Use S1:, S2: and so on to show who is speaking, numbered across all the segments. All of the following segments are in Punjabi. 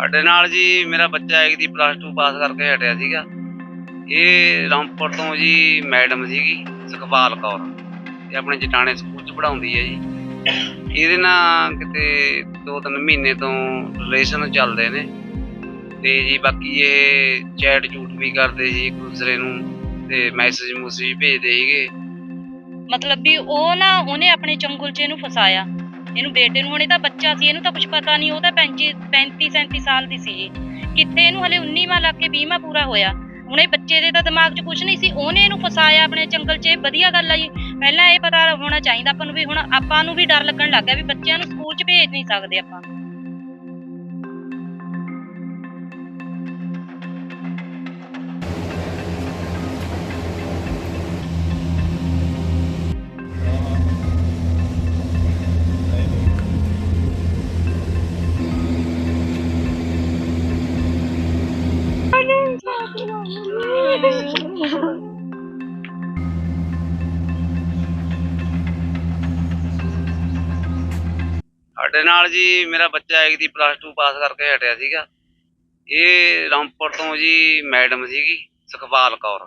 S1: ਸਾਡੇ ਨਾਲ ਜੀ ਮੇਰਾ ਬੱਚਾ ਇੱਕ ਦੀ ਪਲੱਸ 2 ਪਾਸ ਕਰਕੇ ਹਟਿਆ ਸੀਗਾ। ਇਹ ਰਾਮਪੁਰ ਤੋਂ ਜੀ ਮੈਡਮ ਸੀਗੀ, ਸੁਖਪਾਲ ਕੌਰ। ਇਹ ਆਪਣੇ ਜਟਾਣੇ ਸਕੂਲ ਚ ਪੜਾਉਂਦੀ ਹੈ ਜੀ। ਇਹਦੇ ਨਾਲ ਕਿਤੇ ਦੋ ਤਿੰਨ ਮਹੀਨੇ ਤੋਂ ਰਿਲੇਸ਼ਨ ਚੱਲਦੇ ਨੇ। ਤੇ ਜੀ ਬਾਕੀ ਇਹ ਚੈਟ ਝੂਠ ਵੀ ਕਰਦੇ ਸੀ ਇੱਕ ਦੂਸਰੇ ਨੂੰ ਤੇ ਮੈਸੇਜ ਮੂਸੇਜ ਭੇਜਦੇ ਸੀਗੇ।
S2: ਮਤਲਬ ਵੀ ਉਹ ਨਾ, ਉਹਨੇ ਆਪਣੇ ਚੰਗੁਲ ਨੂੰ ਫਸਾਇਆ। ਇਹਨੂੰ ਬੇਟੇ ਨੂੰ, ਹੁਣੇ ਤਾਂ ਬੱਚਾ ਸੀ, ਇਹਨੂੰ ਤਾਂ ਕੁਝ ਪਤਾ ਨਹੀਂ, ਉਹ ਤਾਂ 35 35 37 ਸਾਲ ਦੀ ਸੀ ਜੀ ਕਿੱਥੇ ਇਹਨੂੰ ਹਲੇ 19ਵਾਂ ਲੱਗ ਕੇ 20ਵਾਂ ਪੂਰਾ ਹੋਇਆ। ਹੁਣੇ ਬੱਚੇ ਦੇ ਤਾਂ ਦਿਮਾਗ 'ਚ ਕੁਝ ਨਹੀਂ ਸੀ, ਉਹਨੇ ਇਹਨੂੰ ਫਸਾਇਆ ਆਪਣੇ ਚੰਗਲ 'ਚ, ਇਹ ਵਧੀਆ ਗੱਲ ਆ ਜੀ। ਪਹਿਲਾਂ ਇਹ ਪਤਾ ਹੋਣਾ ਚਾਹੀਦਾ ਆਪਾਂ ਨੂੰ ਵੀ, ਹੁਣ ਆਪਾਂ ਨੂੰ ਵੀ ਡਰ ਲੱਗਣ ਲੱਗ ਗਿਆ ਵੀ ਬੱਚਿਆਂ ਨੂੰ ਸਕੂਲ 'ਚ ਭੇਜ ਨਹੀਂ ਸਕਦੇ ਆਪਾਂ।
S1: ਸਾਡੇ ਨਾਲ ਜੀ ਮੇਰਾ ਬੱਚਾ ਇੱਕ ਦੀ ਪਲੱਸ 2 ਪਾਸ ਕਰਕੇ ਹਟਿਆ ਸੀਗਾ। ਇਹ ਰਾਮਪੁਰ ਤੋਂ ਜੀ ਮੈਡਮ ਸੀਗੀ, ਸੁਖਪਾਲ ਕੌਰ।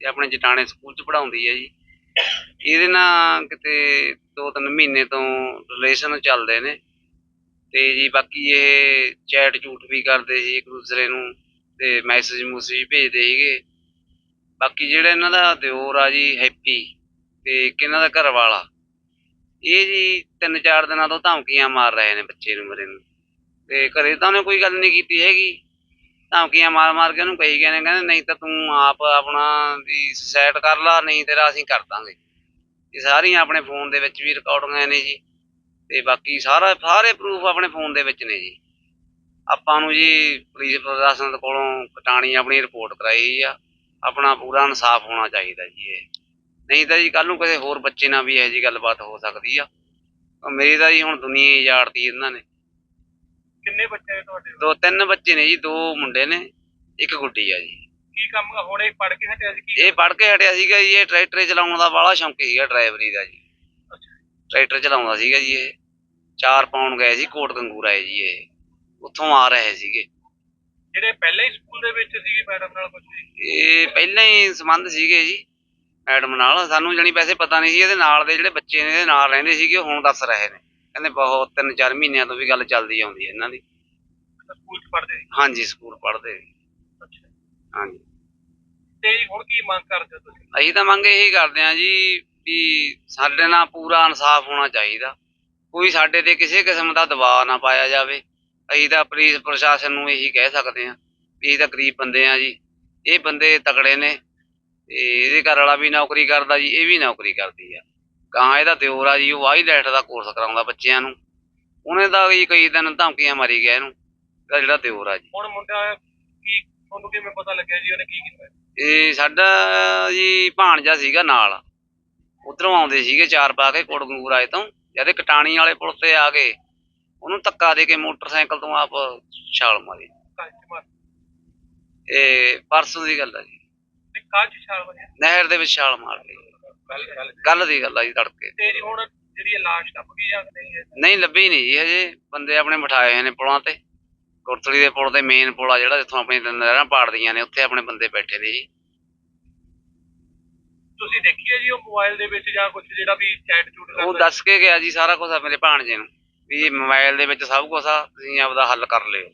S1: ਇਹ ਆਪਣੇ ਜਟਾਣੇ ਸਕੂਲ ਚ ਪੜਾਉਂਦੀ ਹੈ ਜੀ। ਇਹਦੇ ਨਾਲ ਕਿਤੇ ਦੋ ਤਿੰਨ ਮਹੀਨੇ ਤੋਂ ਰਿਲੇਸ਼ਨ ਚੱਲਦੇ ਨੇ। ਤੇ ਜੀ ਬਾਕੀ ਇਹ ਚੈਟ ਝੂਠ ਵੀ ਕਰਦੇ ਸੀ ਇੱਕ ਦੂਸਰੇ ਨੂੰ ਤੇ ਮੈਸੇਜ ਮੂਸੇਜ ਭੇਜਦੇ ਸੀਗੇ। ਬਾਕੀ ਜਿਹੜਾ ਇਹਨਾਂ ਦਾ ਦਿਓਰ ਆ ਜੀ, ਹੈਪੀ ਤੇ ਇੱਕ ਇਹਨਾਂ ਦਾ ਘਰ ਵਾਲਾ ਇਹ ਜੀ ਤਿੰਨ ਚਾਰ ਦਿਨਾਂ ਤੋਂ ਧਮਕੀਆਂ ਮਾਰ ਰਹੇ ਨੇ ਬੱਚੇ ਨੂੰ ਮੇਰੇ ਨੂੰ। ਤੇ ਘਰੇ ਤਾਂ ਉਹਨੇ ਕੋਈ ਗੱਲ ਨਹੀਂ ਕੀਤੀ ਹੈਗੀ। ਧਮਕੀਆਂ ਮਾਰ ਮਾਰ ਕੇ ਉਹਨੂੰ ਕਹੀ ਗਏ ਨੇ, ਕਹਿੰਦੇ ਨਹੀਂ ਤਾਂ ਤੂੰ ਆਪ ਆਪਣਾ ਵੀ ਸੁਸਾਇਡ ਕਰ ਲਾ, ਨਹੀਂ ਤੇਰਾ ਅਸੀਂ ਕਰ ਦਾਂਗੇ। ਇਹ ਸਾਰੀਆਂ ਆਪਣੇ ਫੋਨ ਦੇ ਵਿੱਚ ਵੀ ਰਿਕਾਰਡਿੰਗਾਂ ਨੇ ਜੀ। ਤੇ ਬਾਕੀ ਸਾਰਾ, ਸਾਰੇ ਪ੍ਰੂਫ ਆਪਣੇ ਫੋਨ ਦੇ ਵਿੱਚ ਨੇ ਜੀ। ਆਪਾਂ ਨੂੰ ਜੀ ਪੁਲਿਸ ਪ੍ਰਸ਼ਾਸਨ ਕੋਲੋਂ ਕਟਾਣੀ ਆਪਣੀ ਰਿਪੋਰਟ ਕਰਾਈ ਆ। ਆਪਣਾ ਪੂਰਾ ਇਨਸਾਫ ਹੋਣਾ ਚਾਹੀਦਾ ਜੀ ਇਹ। ਨਹੀਂ ਤਾਂ ਜੀ ਕੱਲ ਨੂੰ ਕਿਸੇ ਹੋਰ ਬੱਚੇ ਨਾਲ ਵੀ ਇਹੋ ਜੀ ਗੱਲਬਾਤ ਹੋ ਸਕਦੀ ਆ। ਉਹ ਮੇਰੀ ਤਾਂ ਜੀ ਹੁਣ ਦੁਨੀਆ ਹੀ ਉਜਾੜਤੀ ਇਹਨਾਂ ਨੇ।
S3: ਕਿੰਨੇ ਬੱਚੇ ਨੇ ਤੁਹਾਡੇ?
S1: ਦੋ ਤਿੰਨ ਬੱਚੇ ਨੇ ਜੀ ਦੋ ਮੁੰਡੇ ਨੇ ਇੱਕ ਗੁੱਡੀ ਆ ਜੀ।
S3: ਕੀ ਕੰਮ ਹੁਣੇ ਪੜ ਕੇ ਹਟਿਆ ਸੀ ਕੀ
S1: ਇਹ ਪੜ੍ਹ ਕੇ ਹਟਿਆ ਸੀਗਾ ਜੀ ਇਹ ਟਰੈਕਟਰ ਚਲਾਉਣ ਦਾ ਬਾਹਲਾ ਸ਼ੌਂਕ ਸੀਗਾ ਡਰਾਈਵਰੀ ਦਾ ਜੀ। ਟਰੈਕਟਰ ਚਲਾਉਂਦਾ ਸੀਗਾ ਜੀ ਇਹ। ਚਾਰ ਪਾਉਣ ਗਏ ਸੀ ਕੋਟ ਗੰਗੂਰਾ ਹੈ ਜੀ ਇਹ। ਉੱਥੋਂ ਆ ਰਹੇ ਸੀਗੇ।
S3: ਜਿਹੜੇ ਪਹਿਲਾਂ ਹੀ ਸਕੂਲ ਦੇ ਵਿੱਚ ਸੀਗੇ ਮੈਡਮ ਨਾਲ ਕੁਝ
S1: ਇਹ ਪਹਿਲਾਂ ਹੀ ਸੰਬੰਧ ਸੀਗੇ ਜੀ ਮੈਡਮ ਨਾਲ। ਸਾਨੂੰ ਜਣੀ ਪੈਸੇ ਪਤਾ ਨਹੀਂ ਸੀ ਇਹਦੇ ਨਾਲ ਦੇ ਜਿਹੜੇ ਬੱਚੇ ਨੇ ਇਹਦੇ ਨਾਲ ਰਹਿੰਦੇ ਸੀਗੇ ਉਹ ਹੁਣ ਦੱਸ ਰਹੇ ਨੇ। ਕਹਿੰਦੇ ਬਹੁਤ ਤਿੰਨ ਚਾਰ ਮਹੀਨਿਆਂ ਤੋਂ ਵੀ ਗੱਲ ਚੱਲਦੀ ਆਉਂਦੀ ਹੈ ਇਹਨਾਂ ਦੀ।
S3: ਸਕੂਲ ਚ ਪੜਦੇ ਸੀ?
S1: ਹਾਂਜੀ ਸਕੂਲ ਪੜ੍ਹਦੇ
S3: ਅੱਛਾ।
S1: ਹਾਂਜੀ।
S3: ਤੇ ਹੁਣ ਕੀ ਮੰਗ ਕਰਦੇ ਹੋ ਤੁਸੀਂ?
S1: ਅਸੀਂ ਤਾਂ ਮੰਗ ਇਹੀ ਕਰਦੇ ਹਾਂ ਜੀ ਵੀ ਸਾਡੇ ਨਾਲ ਪੂਰਾ ਇਨਸਾਫ ਹੋਣਾ ਚਾਹੀਦਾ। ਕੋਈ ਸਾਡੇ ਤੇ ਕਿਸੇ ਕਿਸਮ ਦਾ ਦਬਾਅ ਨਾ ਪਾਇਆ ਜਾਵੇ। ਅਸੀਂ ਤਾਂ ਪੁਲਿਸ ਪ੍ਰਸ਼ਾਸਨ ਨੂੰ ਇਹੀ ਕਹਿ ਸਕਦੇ ਹਾਂ ਵੀ ਅਸੀਂ ਤਾਂ ਗਰੀਬ ਬੰਦੇ ਆ ਜੀ। ਇਹ ਬੰਦੇ ਤਕੜੇ ਨੇ ਤੇ ਇਹਦੇ ਘਰ ਵਾਲਾ ਵੀ ਨੌਕਰੀ ਕਰਦਾ ਜੀ ਇਹ ਵੀ ਨੌਕਰੀ ਕਰਦੀ ਆ। ਗਾਂ ਇਹਦਾ ਦਿਓਰ ਆ ਜੀ ਉਹ ਵਾਈਲੈਟ ਦਾ ਕੋਰਸ ਕਰਾਉਂਦਾ ਬੱਚਿਆਂ ਨੂੰ। ਉਹਨੇ ਤਾਂ ਜੀ ਕਈ ਦਿਨ ਧਮਕੀਆਂ ਮਾਰੀ ਗਿਆ ਇਹਨੂੰ ਇਹਦਾ ਜਿਹੜਾ ਦਿਓਰ ਆ ਜੀ।
S3: ਹੁਣ ਮੁੰਡਾ ਕੀ ਤੁਹਾਨੂੰ ਕਿਵੇਂ ਪਤਾ ਲੱਗਿਆ ਜੀ ਉਹਨੇ ਕੀ ਕੀਤਾ?
S1: ਇਹ ਸਾਡਾ ਜੀ ਭਾਣਜਾ ਸੀਗਾ ਨਾਲ। ਉਧਰੋਂ ਆਉਂਦੇ ਸੀਗੇ ਚਾਰ ਪਾ ਕੇ ਕੋਟਗੰਗੂਰ ਆਏ ਤੋਂ। ਜਦੇ ਕਟਾਣੀ ਵਾਲੇ ਪੁਲ ਤੇ ਆ ਗਏ ਉਹਨੂੰ ਧੱਕਾ ਦੇ ਕੇ ਮੋਟਰਸਾਈਕਲ ਤੋਂ ਆਪ ਛਾਲ ਮਾਰੀ। ਇਹ ਪਰਸੋਂ ਦੀ ਗੱਲ ਆ ਜੀ।
S3: ਕਾਜ ਛਾਲ
S1: ਨਹਿਰ ਦੇ ਵਿੱਚ ਛਾਲ ਮਾਰ ਲਈ।
S3: ਗੱਲ ਗੱਲ
S1: ਕੱਲ ਦੀ ਗੱਲ ਆ ਜੀ ਤੜਕੇ।
S3: ਤੇ ਹੁਣ ਜਿਹੜੀ ਲਾਸ਼ ਟੱਪ ਗਈ ਜਾਂ ਨਹੀਂ ਹੈ
S1: ਨਹੀਂ ਲੱਭੀ ਨਹੀਂ ਜੀ ਹਜੇ। ਬੰਦੇ ਆਪਣੇ ਬਿਠਾਏ ਹੋਏ ਨੇ ਪੁਲਾਂ ਤੇ। ਕੋਟਲੀ ਦੇ ਪੁਲ ਤੇ ਮੇਨ ਪੁਲ ਆ ਜਿਹੜਾ ਜਿੱਥੋਂ ਆਪਣੀ ਨਹਿਰਾਂ ਪਾੜਦੀਆਂ ਨੇ ਉੱਥੇ ਆਪਣੇ ਬੰਦੇ ਬੈਠੇ ਨੇ ਜੀ।
S3: ਤੁਸੀਂ ਦੇਖੀ ਹੈ ਜੀ ਉਹ ਮੋਬਾਈਲ ਦੇ ਵਿੱਚ ਜਾਂ ਕੁਝ ਜਿਹੜਾ ਵੀ ਚੈਟ ਚੂਟ
S1: ਉਹ ਦੱਸ ਕੇ ਗਿਆ ਜੀ ਸਾਰਾ ਕੁਝ ਆ ਮੇਰੇ ਭਾਣਜੇ ਨੂੰ। ਵੀ ਮੋਬਾਈਲ ਦੇ ਵਿੱਚ ਸਭ ਕੁਝ ਆ ਤੁਸੀਂ ਆਪਦਾ ਹੱਲ ਕਰ ਲਿਓ।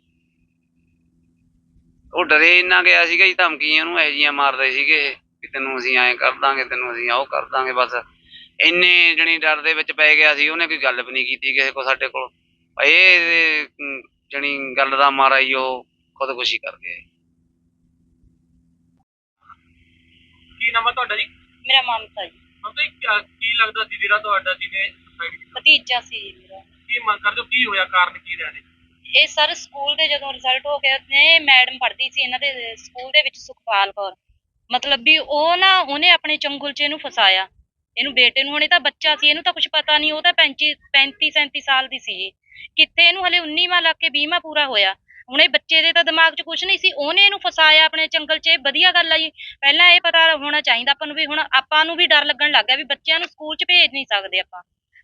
S1: ਉਹ ਡਰੇ ਇੰਨਾ ਗਿਆ ਸੀਗਾ ਜੀ ਧਮਕੀਆਂ ਨੂੰ ਇਹੋ ਜਿਹੀਆਂ ਮਾਰਦੇ ਸੀਗੇ ਵੀ ਤੈਨੂੰ ਅਸੀਂ ਐਂ ਕਰ ਦਾਂਗੇ ਤੈਨੂੰ ਅਸੀਂ ਉਹ ਕਰ ਦਾਂਗੇ ਬਸ। ਇੰਨੇ ਜਣੀ ਡਰ ਦੇ ਵਿੱਚ ਪੈ ਗਿਆ ਸੀ ਉਹਨੇ ਕੋਈ ਗੱਲ ਵੀ ਨਹੀਂ ਕੀਤੀ ਕਿਸੇ ਕੋ ਸਾਡੇ ਕੋਲ। ਇਹ ਜਣੀ ਗੱਲ ਦਾ ਮਾਰਾ ਹੀ ਉਹ ਖੁਦਕੁਸ਼ੀ ਕਰ ਗਿਆ
S3: ਕੀ ਨਾਮ ਹੈ ਤੁਹਾਡਾ ਜੀ?
S2: ਮੇਰਾ ਮਮਤਾ ਜੀ।
S3: ਮਤਲਬ ਕੀ ਲੱਗਦਾ ਸੀ ਜਿਹੜਾ ਤੁਹਾਡਾ ਸੁਸਾਈਡ ਕੀਤਾ
S2: ਭਤੀਜਾ ਸੀ ਜੀ ਮੇਰਾ।
S3: ਕੀ ਮੰਗ ਕਰਦੇ ਹੋ? ਕੀ ਹੋਇਆ? ਕਾਰਨ ਕੀ ਰਿਹਾ ਨੇ
S2: ਇਹ ਸਰ ਸਕੂਲ ਦੇ ਜਦੋਂ ਰਿਜ਼ਲਟ ਹੋ ਗਿਆ ਨੇ ਮੈਡਮ ਪੜ੍ਹਦੀ ਸੀ ਇਹਨਾਂ ਦੇ, ਸਕੂਲ ਦੇ ਵਿੱਚ ਸੁਖਪਾਲ ਕੌਰ। ਮਤਲਬ ਵੀ ਉਹ ਨਾ, ਉਹਨੇ ਆਪਣੇ ਚੰਗੁਲ 'ਚ ਇਹਨੂੰ ਫਸਾਇਆ। ਇਹਨੂੰ ਬੇਟੇ ਨੂੰ, ਹੁਣੇ ਤਾਂ ਬੱਚਾ ਸੀ, ਇਹਨੂੰ ਤਾਂ ਕੁਝ ਪਤਾ ਨਹੀਂ, ਉਹ ਤਾਂ 35 35 37 ਸਾਲ ਦੀ ਸੀ ਜੀ ਕਿੱਥੇ ਇਹਨੂੰ ਹਲੇ 19ਵਾਂ ਲੱਗ ਕੇ 20ਵਾਂ ਪੂਰਾ ਹੋਇਆ। ਹੁਣੇ ਬੱਚੇ ਦੇ ਤਾਂ ਦਿਮਾਗ 'ਚ ਕੁਝ ਨਹੀਂ ਸੀ, ਉਹਨੇ ਇਹਨੂੰ ਫਸਾਇਆ ਆਪਣੇ ਚੰਗਲ 'ਚ ਇਹ ਵਧੀਆ ਗੱਲ ਆ ਜੀ। ਪਹਿਲਾਂ ਇਹ ਪਤਾ ਹੋਣਾ ਚਾਹੀਦਾ ਆਪਾਂ ਨੂੰ ਵੀ, ਹੁਣ ਆਪਾਂ ਨੂੰ ਵੀ ਡਰ ਲੱਗਣ ਲੱਗ ਗਿਆ ਵੀ ਬੱਚਿਆਂ ਨੂੰ ਸਕੂਲ 'ਚ ਭੇਜ ਨਹੀਂ ਸਕਦੇ ਆਪਾਂ।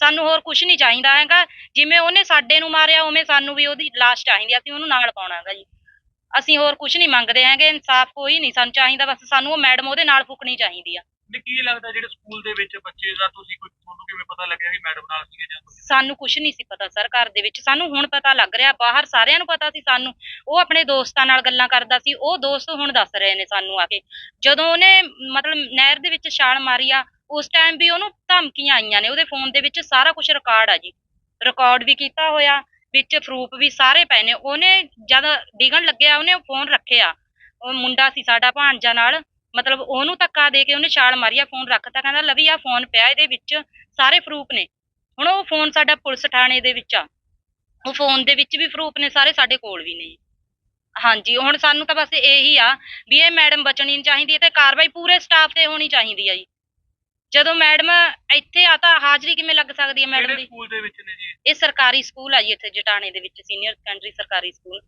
S2: ਸਾਨੂੰ ਹੋਰ ਕੁਝ ਨਹੀਂ ਚਾਹੀਦਾ ਹੈਗਾ। ਜਿਵੇਂ ਉਹਨੇ ਸਾਡੇ ਨੂੰ ਮਾਰਿਆ ਉਵੇਂ ਸਾਨੂੰ ਵੀ ਉਹਦੀ ਲਾਸ਼ ਚਾਹੀਦੀ ਆ, ਅਸੀਂ ਉਹਨੂੰ ਨਾਲ ਪਾਉਣਾ ਹੈਗਾ ਜੀ। ਅਸੀਂ ਹੋਰ ਕੁਝ ਨਹੀਂ ਮੰਗਦੇ ਹੈਗੇ ਇਨਸਾਫ ਕੋਈ ਨਹੀਂ ਸਾਨੂੰ ਚਾਹੀਦਾ ਬਸ ਸਾਨੂੰ ਉਹ ਮੈਡਮ ਉਹਦੇ ਨਾਲ ਫੁਕਣੀ ਚਾਹੀਦੀ ਆ।
S3: ਤੇ ਕੀ ਲੱਗਦਾ ਜਿਹੜੇ ਸਕੂਲ ਦੇ ਵਿੱਚ ਬੱਚੇ ਦਾ ਤੁਸੀਂ ਕੋਈ ਤੁਹਾਨੂੰ ਕਿਵੇਂ ਪਤਾ ਲੱਗਿਆ ਵੀ ਮੈਡਮ ਨਾਲ ਸੀਗੇ ਜਾਂ ਤੁਸੀਂ
S2: ਸਾਨੂੰ ਕੁਝ ਨਹੀਂ ਸੀ ਪਤਾ ਸਰ ਘਰ ਦੇ ਵਿੱਚ। ਸਾਨੂੰ ਹੁਣ ਪਤਾ ਲੱਗ ਰਿਹਾ ਬਾਹਰ ਸਾਰਿਆਂ ਨੂੰ ਪਤਾ ਸੀ ਸਾਨੂੰ। ਉਹ ਆਪਣੇ ਦੋਸਤਾਂ ਨਾਲ ਗੱਲਾਂ ਕਰਦਾ ਸੀ ਉਹ ਦੋਸਤ ਹੁਣ ਦੱਸ ਰਹੇ ਨੇ ਸਾਨੂੰ ਆ ਕੇ। ਜਦੋਂ ਉਹਨੇ ਮਤਲਬ ਨਹਿਰ ਦੇ ਵਿੱਚ ਛਾਲ ਮਾਰੀ ਆ ਉਸ ਟਾਈਮ ਵੀ ਉਹਨੂੰ ਧਮਕੀਆਂ ਆਈਆਂ ਨੇ, ਉਹਦੇ ਫੋਨ ਦੇ ਵਿੱਚ ਸਾਰਾ ਕੁਝ ਰਿਕਾਰਡ ਆ ਜੀ। ਰਿਕਾਰਡ ਵੀ ਕੀਤਾ ਹੋਇਆ, ਵਿੱਚ ਪ੍ਰੂਫ ਵੀ ਸਾਰੇ ਪਏ ਨੇ। ਉਹਨੇ ਜਦ ਡਿਗਣ ਲੱਗਿਆ, ਉਹਨੇ ਫੋਨ ਰੱਖਿਆ। ਉਹ ਮੁੰਡਾ ਸੀ ਸਾਡਾ ਭਾਂਜਾ ਨਾਲ, ਮਤਲਬ ਉਹਨੂੰ ਧੱਕਾ ਦੇ ਕੇ ਉਹਨੇ ਛਾਲ ਮਾਰੀ ਆ ਫੋਨ ਰੱਖਤਾ, ਕਹਿੰਦਾ, ਲਵੀ ਆ ਫੋਨ ਪਿਆ, ਇਹਦੇ ਵਿੱਚ ਸਾਰੇ ਪ੍ਰੂਫ ਨੇ। ਹੁਣ ਉਹ ਫੋਨ ਸਾਡਾ ਪੁਲਿਸ ਥਾਣੇ ਦੇ ਵਿੱਚ ਆ। ਉਹ ਫੋਨ ਦੇ ਵਿੱਚ ਵੀ ਪ੍ਰੂਫ ਨੇ, ਸਾਰੇ ਸਾਡੇ ਕੋਲ ਵੀ ਨੇ ਹਾਂਜੀ, ਹੁਣ ਸਾਨੂੰ ਤਾਂ ਬਸ ਇਹੀ ਆ ਵੀ ਇਹ ਮੈਡਮ ਬਚਣੀ ਨਹੀਂ ਚਾਹੀਦੀ ਹੈ ਤੇ ਕਾਰਵਾਈ ਪੂਰੇ ਸਟਾਫ ਤੇ ਹੋਣੀ ਚਾਹੀਦੀ ਆ ਜੀ। ਜਦੋਂ ਮੈਡਮ ਇੱਥੇ ਆ ਤਾਂ ਹਾਜ਼ਰੀ ਕਿਵੇਂ ਲੱਗ ਸਕਦੀ ਹੈ ਮੈਡਮ
S3: ਕਿਹੜੇ
S2: ਦੀ?
S3: ਸਕੂਲ ਦੇ ਵਿੱਚ ਨੇ ਜੀ?
S2: ਇਹ ਸਰਕਾਰੀ ਸਕੂਲ ਆ ਜੀ ਇੱਥੇ ਜਟਾਣੇ ਦੇ ਵਿੱਚ ਸੀਨੀਅਰ ਸੈਕੰਡਰੀ ਸਰਕਾਰੀ ਸਕੂਲ।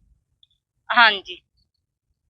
S2: ਹਾਂਜੀ।